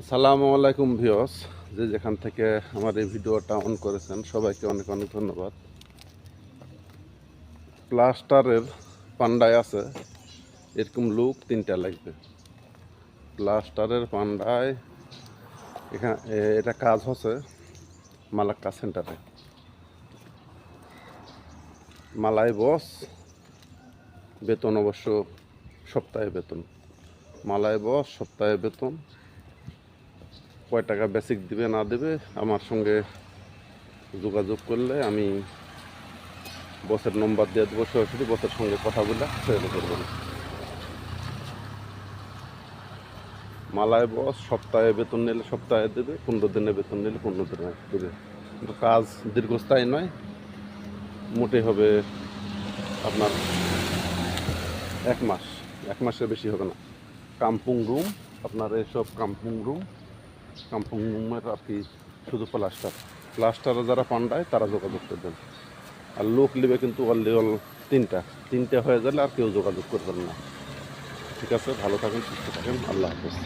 আসসালামু আলাইকুম ভিওস যে যেখান থেকে আমার এই ভিডিওটা অন করেছেন, সবাইকে অনেক অনেক ধন্যবাদ। প্লাস্টারের পান্ডায় আছে, এরকম লুক তিনটা লাগবে। প্লাস্টারের পান্ডায় এখানে এটা কাজ হচ্ছে মালাক্কা সেন্টারে। মালাই বস, বেতন অবশ্য সপ্তাহে বেতন। মালাই বস, সপ্তাহে বেতন। কয় টাকা বেসিক দিবে, না দেবে, আমার সঙ্গে যোগাযোগ করলে আমি বসের নম্বর দিয়ে দেবো, সরাসরি বসের সঙ্গে কথা বলে সেরে করবেন মালায় বস সপ্তাহে বেতন নিলে সপ্তাহে দেবে, পনেরো দিনে বেতন নিলে পনেরো দিনে দেবে। কিন্তু কাজ দীর্ঘস্থায়ী নয় মোটে হবে আপনার এক মাস, এক মাসের বেশি হবে না। কাম্পুং রুম আপনার এসব কাম্পুং রুম কাম্পুং আর কি শুধু প্লাস্টার প্লাস্টার যারা পান্ডায়, তারা যোগাযোগ করবেন আর লোক নেবে কিন্তু অনলি অল তিনটা। তিনটা হয়ে গেলে আর কেউ যোগাযোগ করবেন না। ঠিক আছে, ভালো থাকেন, সুস্থ থাকেন, আল্লাহ হাফেজ।